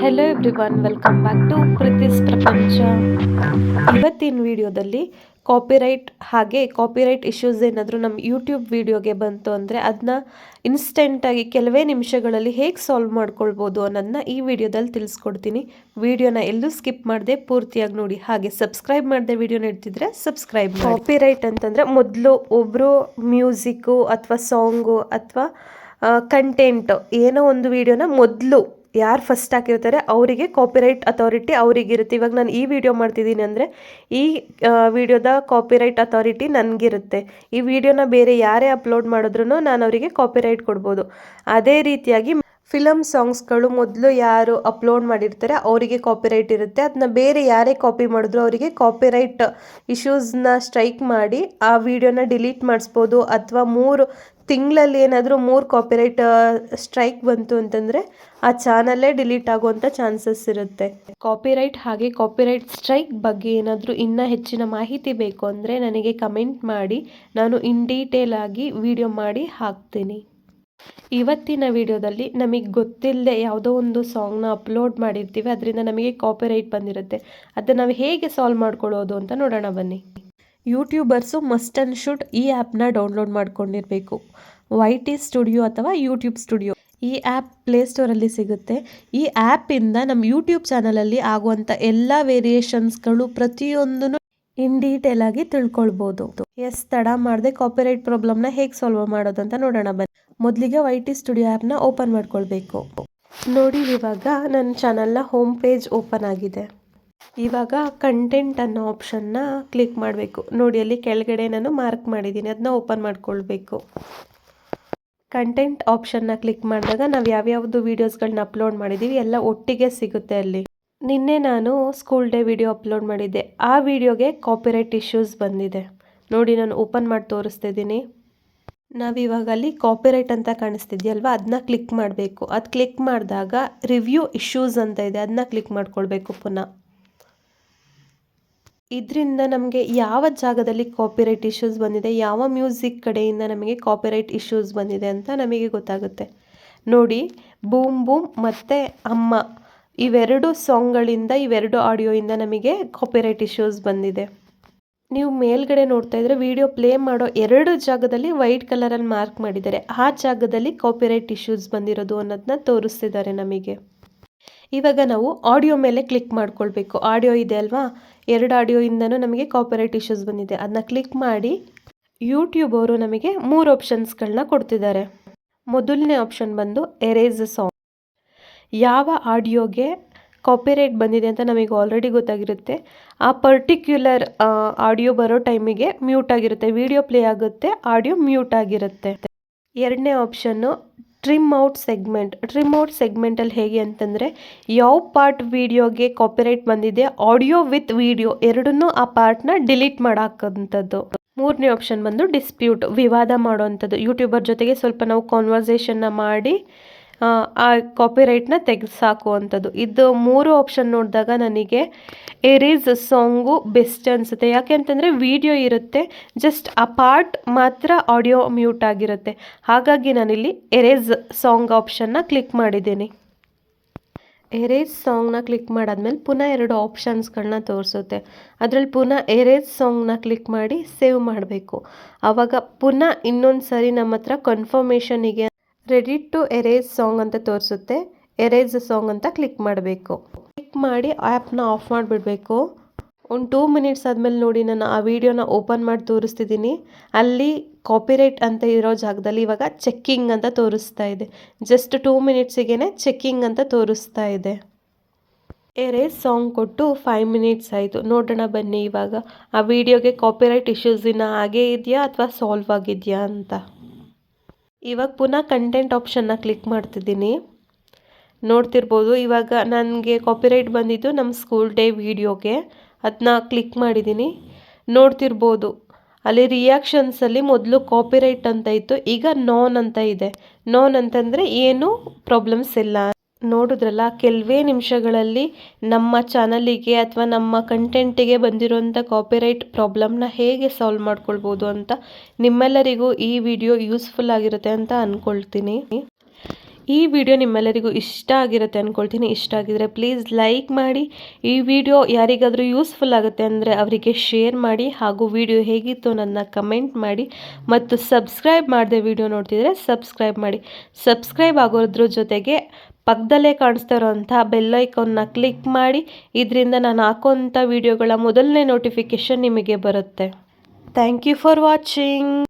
Hello everyone welcome back to Preethi's Prapancha ಇವತ್ತಿನ ವಿಡಿಯೋದಲ್ಲಿ copyright ಹಾಗೆ ಕಾಪಿರೈಟ್ ಇಶ್ಯೂಸ್ ಏನಾದರೂ ನಮ್ಮ ಯೂಟ್ಯೂಬ್ ವಿಡಿಯೋಗೆ ಬಂತು ಅಂದರೆ ಅದನ್ನ ಇನ್ಸ್ಟೆಂಟಾಗಿ ಕೆಲವೇ ನಿಮಿಷಗಳಲ್ಲಿ ಹೇಗೆ ಸಾಲ್ವ್ ಮಾಡ್ಕೊಳ್ಬೋದು ಅನ್ನೋದನ್ನ ಈ ವಿಡಿಯೋದಲ್ಲಿ ತಿಳಿಸ್ಕೊಡ್ತೀನಿ. ವಿಡಿಯೋನ ಎಲ್ಲೂ ಸ್ಕಿಪ್ ಮಾಡದೆ ಪೂರ್ತಿಯಾಗಿ ನೋಡಿ. ಹಾಗೆ ಸಬ್ಸ್ಕ್ರೈಬ್ ಮಾಡದೆ ವಿಡಿಯೋ ನೋಡ್ತಿದ್ರೆ ಸಬ್ಸ್ಕ್ರೈಬ್ ಕಾಪಿರೈಟ್ ಅಂತಂದರೆ ಮೊದಲು ಒಬ್ಬರು ಮ್ಯೂಸಿಕ್ಕು ಅಥವಾ ಸಾಂಗು ಅಥವಾ ಕಂಟೆಂಟ್ ಏನೋ ಒಂದು ವಿಡಿಯೋನ ಮೊದಲು ಯಾರು ಫಸ್ಟ್ ಹಾಕಿರ್ತಾರೆ, ಅವರಿಗೆ ಕಾಪಿರೈಟ್ ಅಥಾರಿಟಿ ಅವರಿಗಿರುತ್ತೆ. ಇವಾಗ ನಾನು ಈ ವಿಡಿಯೋ ಮಾಡ್ತಿದ್ದೀನಿ ಅಂದರೆ, ಈ ವಿಡಿಯೋದ ಕಾಪಿರೈಟ್ ಅಥಾರಿಟಿ ನನಗಿರುತ್ತೆ. ಈ ವಿಡಿಯೋನ ಬೇರೆ ಯಾರೇ ಅಪ್ಲೋಡ್ ಮಾಡಿದ್ರು ನಾನು ಅವರಿಗೆ ಕಾಪಿರೈಟ್ ಕೊಡ್ಬೋದು. ಅದೇ ರೀತಿಯಾಗಿ ಫಿಲಮ್ ಸಾಂಗ್ಸ್ಗಳು ಮೊದಲು ಯಾರು ಅಪ್ಲೋಡ್ ಮಾಡಿರ್ತಾರೆ, ಅವರಿಗೆ ಕಾಪಿರೈಟ್ ಇರುತ್ತೆ. ಅದನ್ನ ಬೇರೆ ಯಾರೇ ಕಾಪಿ ಮಾಡಿದ್ರು ಅವರಿಗೆ ಕಾಪಿರೈಟ್ ಇಶ್ಯೂಸ್ನ ಸ್ಟ್ರೈಕ್ ಮಾಡಿ, ಆ ವಿಡಿಯೋನ ಡಿಲೀಟ್ ಮಾಡಿಸ್ಬೋದು. ಅಥವಾ ಮೂರು ತಿಂಗಳಲ್ಲಿ ಏನಾದರೂ ಮೂರು ಕಾಪಿರೈಟ್ ಸ್ಟ್ರೈಕ್ ಬಂತು ಅಂತಂದರೆ ಆ ಚಾನಲ್ಲೇ ಡಿಲೀಟ್ ಆಗುವಂಥ ಚಾನ್ಸಸ್ ಇರುತ್ತೆ. ಕಾಪಿರೈಟ್ ಹಾಗೆ ಕಾಪಿರೈಟ್ ಸ್ಟ್ರೈಕ್ ಬಗ್ಗೆ ಏನಾದರೂ ಇನ್ನೂ ಹೆಚ್ಚಿನ ಮಾಹಿತಿ ಬೇಕು ಅಂದರೆ ನನಗೆ ಕಮೆಂಟ್ ಮಾಡಿ. ನಾನು ಇನ್ ಡೀಟೇಲ್ ಆಗಿ ವಿಡಿಯೋ ಮಾಡಿ ಹಾಕ್ತೀನಿ. ಇವತ್ತಿನ ವಿಡಿಯೋದಲ್ಲಿ ನಮಗೆ ಗೊತ್ತಿಲ್ಲದೆ ಯಾವುದೋ ಒಂದು ಸಾಂಗ್ನ ಅಪ್ಲೋಡ್ ಮಾಡಿರ್ತೀವಿ, ಅದರಿಂದ ನಮಗೆ ಕಾಪಿರೈಟ್ ಬಂದಿರುತ್ತೆ. ಅದನ್ನು ನಾವು ಹೇಗೆ ಸಾಲ್ವ್ ಮಾಡ್ಕೊಳ್ಳೋದು ಅಂತ ನೋಡೋಣ ಬನ್ನಿ. ಯೂಟ್ಯೂಬರ್ಸು ಮಸ್ಟ್ ಆ್ಯಂಡ್ ಶುಡ್ ಈ ಆ್ಯಪ್ನ ಡೌನ್ಲೋಡ್ ಮಾಡ್ಕೊಂಡಿರಬೇಕು. ವೈ ಟಿ ಸ್ಟುಡಿಯೋ ಅಥವಾ ಯೂಟ್ಯೂಬ್ ಸ್ಟುಡಿಯೋ ಈ ಆ್ಯಪ್ ಪ್ಲೇಸ್ಟೋರಲ್ಲಿ ಸಿಗುತ್ತೆ. ಈ ಆ್ಯಪಿಂದ ನಮ್ಮ ಯೂಟ್ಯೂಬ್ ಚಾನಲಲ್ಲಿ ಆಗುವಂಥ ಎಲ್ಲ ವೇರಿಯೇಷನ್ಸ್ಗಳು ಪ್ರತಿಯೊಂದನ್ನು ಇನ್ ಡೀಟೇಲ್ ಆಗಿ ತಿಳ್ಕೊಳ್ಬೋದು. ಎಸ್, ತಡ ಮಾಡದೆ ಕಾಪಿರೈಟ್ ಪ್ರಾಬ್ಲಮ್ನ ಹೇಗೆ ಸಾಲ್ವ್ ಮಾಡೋದು ಅಂತ ನೋಡೋಣ ಬನ್ನಿ. ಮೊದಲಿಗೆ ವೈ ಟಿ ಸ್ಟುಡಿಯೋ ಆ್ಯಪ್ನ ಓಪನ್ ಮಾಡ್ಕೊಳ್ಬೇಕು. ನೋಡಿ, ಇವಾಗ ನನ್ನ ಚಾನಲ್ನ ಹೋಮ್ ಪೇಜ್ ಓಪನ್ ಆಗಿದೆ. ಇವಾಗ ಕಂಟೆಂಟ್ ಅನ್ನೋ ಆಪ್ಷನ್ನ ಕ್ಲಿಕ್ ಮಾಡಬೇಕು. ನೋಡಿ, ಅಲ್ಲಿ ಕೆಳಗಡೆ ನಾನು ಮಾರ್ಕ್ ಮಾಡಿದ್ದೀನಿ ಅದನ್ನ ಓಪನ್ ಮಾಡ್ಕೊಳ್ಬೇಕು. ಕಂಟೆಂಟ್ ಆಪ್ಷನ್ನ ಕ್ಲಿಕ್ ಮಾಡಿದಾಗ ನಾವು ಯಾವ್ಯಾವುದು ವೀಡಿಯೋಸ್ಗಳನ್ನ ಅಪ್ಲೋಡ್ ಮಾಡಿದ್ದೀವಿ ಎಲ್ಲ ಒಟ್ಟಿಗೆ ಸಿಗುತ್ತೆ ಅಲ್ಲಿ. ನಿನ್ನೆ ನಾನು ಸ್ಕೂಲ್ ಡೇ ವಿಡಿಯೋ ಅಪ್ಲೋಡ್ ಮಾಡಿದ್ದೆ. ಆ ವಿಡಿಯೋಗೆ ಕಾಪಿರೈಟ್ ಇಶ್ಯೂಸ್ ಬಂದಿದೆ. ನೋಡಿ, ನಾನು ಓಪನ್ ಮಾಡಿ ತೋರಿಸ್ತಿದ್ದೀನಿ. ನಾವಿವಾಗ ಅಲ್ಲಿ ಕಾಪಿರೈಟ್ ಅಂತ ಕಾಣಿಸ್ತಿದ್ಯಲ್ವ? ಅದನ್ನ ಕ್ಲಿಕ್ ಮಾಡಬೇಕು. ಅದು ಕ್ಲಿಕ್ ಮಾಡಿದಾಗ ರಿವ್ಯೂ ಇಶ್ಯೂಸ್ ಅಂತ ಇದೆ. ಅದನ್ನ ಕ್ಲಿಕ್ ಮಾಡ್ಕೊಳ್ಬೇಕು ಪುನಃ. ಇದರಿಂದ ನಮಗೆ ಯಾವ ಜಾಗದಲ್ಲಿ ಕಾಪಿರೈಟ್ ಇಶ್ಯೂಸ್ ಬಂದಿದೆ, ಯಾವ ಮ್ಯೂಸಿಕ್ ಕಡೆಯಿಂದ ನಮಗೆ ಕಾಪಿರೈಟ್ ಇಶ್ಯೂಸ್ ಬಂದಿದೆ ಅಂತ ನಮಗೆ ಗೊತ್ತಾಗುತ್ತೆ. ನೋಡಿ, ಬೂಮ್ ಬೂಮ್ ಮತ್ತು ಅಮ್ಮ. ಇವೆರಡು ಸಾಂಗ್ಗಳಿಂದ, ಇವೆರಡು ಆಡಿಯೋಯಿಂದ ನಮಗೆ ಕಾಪಿರೈಟ್ ಇಶ್ಯೂಸ್ ಬಂದಿದೆ. ನೀವು ಮೇಲ್ಗಡೆ ನೋಡ್ತಾ ಇದ್ರೆ ವಿಡಿಯೋ ಪ್ಲೇ ಮಾಡೋ ಎರಡು ಜಾಗದಲ್ಲಿ ವೈಟ್ ಕಲರಲ್ಲಿ ಮಾರ್ಕ್ ಮಾಡಿದ್ದಾರೆ. ಆ ಜಾಗದಲ್ಲಿ ಕಾಪಿರೈಟ್ ಇಶ್ಯೂಸ್ ಬಂದಿರೋದು ಅನ್ನೋದನ್ನ ತೋರಿಸ್ತಿದ್ದಾರೆ ನಮಗೆ. ಇವಾಗ ನಾವು ಆಡಿಯೋ ಮೇಲೆ ಕ್ಲಿಕ್ ಮಾಡ್ಕೊಳ್ಬೇಕು. ಆಡಿಯೋ ಇದೆ ಅಲ್ವಾ? ಎರಡು ಆಡಿಯೋಯಿಂದನೂ ನಮಗೆ ಕಾಪಿರೈಟ್ ಇಶ್ಯೂಸ್ ಬಂದಿದೆ. ಅದನ್ನ ಕ್ಲಿಕ್ ಮಾಡಿ ಯೂಟ್ಯೂಬ್ ಅವರು ನಮಗೆ ಮೂರು ಆಪ್ಷನ್ಸ್ಗಳನ್ನ ಕೊಡ್ತಿದ್ದಾರೆ. ಮೊದಲನೇ ಆಪ್ಷನ್ ಬಂದು ಎರೇಸ್ ಸಾಂಗ್ ಯಾವ ಆಡಿಯೋಗೆ ಕಾಪಿರೈಟ್ ಬಂದಿದೆ ಅಂತ ನಮಗೆ ಆಲ್ರೆಡಿ ಗೊತ್ತಾಗಿರುತ್ತೆ. ಆ ಪರ್ಟಿಕ್ಯುಲರ್ ಆಡಿಯೋ ಬರೋ ಟೈಮಿಗೆ ಮ್ಯೂಟ್ ಆಗಿರುತ್ತೆ. ವಿಡಿಯೋ ಪ್ಲೇ ಆಗುತ್ತೆ ಆಡಿಯೋ ಮ್ಯೂಟ್ ಆಗಿರುತ್ತೆ. ಎರಡನೇ option trim out segment trim out ಸೆಗ್ಮೆಂಟಲ್ಲಿ ಹೇಗೆ ಅಂತಂದರೆ, ಯಾವ ಪಾರ್ಟ್ ವಿಡಿಯೋಗೆ ಕಾಪಿರೈಟ್ ಬಂದಿದೆ ಆಡಿಯೋ ವಿತ್ ವಿಡಿಯೋ ಎರಡನ್ನೂ ಆ ಪಾರ್ಟ್ನ ಡಿಲೀಟ್ ಮಾಡಾಕಂಥದ್ದು ಮೂರನೇ ಆಪ್ಷನ್ ಬಂದು ಡಿಸ್ಪ್ಯೂಟ್ ವಿವಾದ ಮಾಡುವಂಥದ್ದು. ಯೂಟ್ಯೂಬರ್ ಜೊತೆಗೆ ಸ್ವಲ್ಪ ನಾವು ಕಾನ್ವರ್ಸೇಷನ್ನ ಮಾಡಿ ಆ ಕಾಪಿರೈಟ್ನ ತೆಗೆಸಾಕುವಂಥದ್ದು ಇದು ಮೂರು ಆಪ್ಷನ್ ನೋಡಿದಾಗ ನನಗೆ ಎರೇಸ್ ಸಾಂಗು ಬೆಸ್ಟ್ ಅನಿಸುತ್ತೆ. ಯಾಕೆ ಅಂತಂದರೆ ವಿಡಿಯೋ ಇರುತ್ತೆ ಜಸ್ಟ್ ಆ ಪಾರ್ಟ್ ಮಾತ್ರ ಆಡಿಯೋ ಮ್ಯೂಟ್ ಆಗಿರುತ್ತೆ. ಹಾಗಾಗಿ ನಾನಿಲ್ಲಿ ಎರೇಸ್ ಸಾಂಗ್ ಆಪ್ಷನ್ನ ಕ್ಲಿಕ್ ಮಾಡಿದ್ದೀನಿ. ಎರೇಸ್ ಸಾಂಗ್ನ ಕ್ಲಿಕ್ ಮಾಡಾದ್ಮೇಲೆ ಪುನಃ ಎರಡು ಆಪ್ಷನ್ಸ್ಗಳನ್ನ ತೋರಿಸುತ್ತೆ. ಅದರಲ್ಲಿ ಪುನಃ ಎರೇಸ್ ಸಾಂಗ್ನ ಕ್ಲಿಕ್ ಮಾಡಿ ಸೇವ್ ಮಾಡಬೇಕು. ಆವಾಗ ಪುನಃ ಇನ್ನೊಂದು ಸರಿ ನಮ್ಮ ಹತ್ರ ಕನ್ಫರ್ಮೇಷನಿಗೆ ರೆಡಿ ಟು ಎರೇಸ್ ಸಾಂಗ್ ಅಂತ ತೋರಿಸುತ್ತೆ. ಎರೇಸ್ ಸಾಂಗ್ ಅಂತ ಕ್ಲಿಕ್ ಮಾಡಬೇಕು. ಕ್ಲಿಕ್ ಮಾಡಿ ಆ್ಯಪ್ನ ಆಫ್ ಮಾಡಿಬಿಡಬೇಕು. ಒಂದು ಟೂ ಮಿನಿಟ್ಸ್ ಆದಮೇಲೆ ನೋಡಿ ನಾನು ಆ ವಿಡಿಯೋನ ಓಪನ್ ಮಾಡಿ ತೋರಿಸ್ತಿದ್ದೀನಿ. ಅಲ್ಲಿ ಕಾಪಿರೈಟ್ ಅಂತ ಇರೋ ಜಾಗದಲ್ಲಿ ಇವಾಗ ಚೆಕ್ಕಿಂಗ್ ಅಂತ ತೋರಿಸ್ತಾ ಇದೆ. ಜಸ್ಟ್ ಟೂ ಮಿನಿಟ್ಸಿಗೆ ಚೆಕ್ಕಿಂಗ್ ಅಂತ ತೋರಿಸ್ತಾ ಇದೆ. ಎರೇಸ್ ಸಾಂಗ್ ಕೊಟ್ಟು ಫೈವ್ ಮಿನಿಟ್ಸ್ ಆಯಿತು. ನೋಡೋಣ ಬನ್ನಿ ಇವಾಗ. ಆ ವಿಡಿಯೋಗೆ ಕಾಪಿರೈಟ್ ಇಶ್ಯೂಸಿನ ಹಾಗೇ ಇದೆಯಾ ಅಥವಾ ಸಾಲ್ವ್ ಆಗಿದೆಯಾ ಅಂತ. ಇವಾಗ ಪುನಃ ಕಂಟೆಂಟ್ ಆಪ್ಷನ್ನ ಕ್ಲಿಕ್ ಮಾಡ್ತಿದ್ದೀನಿ. ನೋಡ್ತಿರ್ಬೋದು, ಇವಾಗ ನನಗೆ ಕಾಪಿರೈಟ್ ಬಂದಿದ್ದು ನಮ್ಮ ಸ್ಕೂಲ್ ಡೇ ವಿಡಿಯೋಗೆ ಅದನ್ನ ಕ್ಲಿಕ್ ಮಾಡಿದ್ದೀನಿ ನೋಡ್ತಿರ್ಬೋದು, ಅಲ್ಲಿ ರಿಯಾಕ್ಷನ್ಸಲ್ಲಿ ಮೊದಲು ಕಾಪಿರೈಟ್ ಅಂತ ಇತ್ತು, ಈಗ ನಾನ್ ಅಂತ ಇದೆ. ನಾನ್ ಅಂತಂದರೆ ಏನೂ ಪ್ರಾಬ್ಲಮ್ಸ್ ಇಲ್ಲ. ನೋಡಿದ್ರಲ್ಲ, ಕೆಲವೇ ನಿಮಿಷಗಳಲ್ಲಿ ನಮ್ಮ ಚಾನಲಿಗೆ ಅಥವಾ ನಮ್ಮ ಕಂಟೆಂಟಿಗೆ ಬಂದಿರೋಂಥ ಕಾಪಿರೈಟ್ ಪ್ರಾಬ್ಲಮ್ನ ಹೇಗೆ ಸಾಲ್ವ್ ಮಾಡ್ಕೊಳ್ಬೋದು ಅಂತ ನಿಮ್ಮೆಲ್ಲರಿಗೂ ಈ ವಿಡಿಯೋ ಯೂಸ್ಫುಲ್ ಆಗಿರುತ್ತೆ ಅಂತ ಅಂದ್ಕೊಳ್ತೀನಿ ಈ ವಿಡಿಯೋ ನಿಮ್ಮೆಲ್ಲರಿಗೂ ಇಷ್ಟ ಆಗಿರುತ್ತೆ ಅಂದ್ಕೊಳ್ತೀನಿ ಇಷ್ಟ ಆಗಿದರೆ ಪ್ಲೀಸ್ ಲೈಕ್ ಮಾಡಿ. ಈ ವಿಡಿಯೋ ಯಾರಿಗಾದರೂ ಯೂಸ್ಫುಲ್ ಆಗುತ್ತೆ ಅಂದರೆ ಅವರಿಗೆ ಶೇರ್ ಮಾಡಿ ಹಾಗೂ ವಿಡಿಯೋ ಹೇಗಿತ್ತು ನನ್ನ ಕಮೆಂಟ್ ಮಾಡಿ. ಮತ್ತು ಸಬ್ಸ್ಕ್ರೈಬ್ ಮಾಡದೆ ವಿಡಿಯೋ ನೋಡ್ತಿದ್ರೆ ಸಬ್ಸ್ಕ್ರೈಬ್ ಮಾಡಿ. ಸಬ್ಸ್ಕ್ರೈಬ್ ಆಗೋದ್ರ ಜೊತೆಗೆ ಪಕ್ಕದಲ್ಲೇ ಕಾಣಿಸ್ತಾ ಇರೋವಂಥ ಬೆಲ್ಲೈಕನ್ನ ಕ್ಲಿಕ್ ಮಾಡಿ. ಇದರಿಂದ ನಾನು ಹಾಕೋಂಥ ವಿಡಿಯೋಗಳ ಮೊದಲನೇ ನೋಟಿಫಿಕೇಷನ್ ನಿಮಗೆ ಬರುತ್ತೆ. Thank you for watching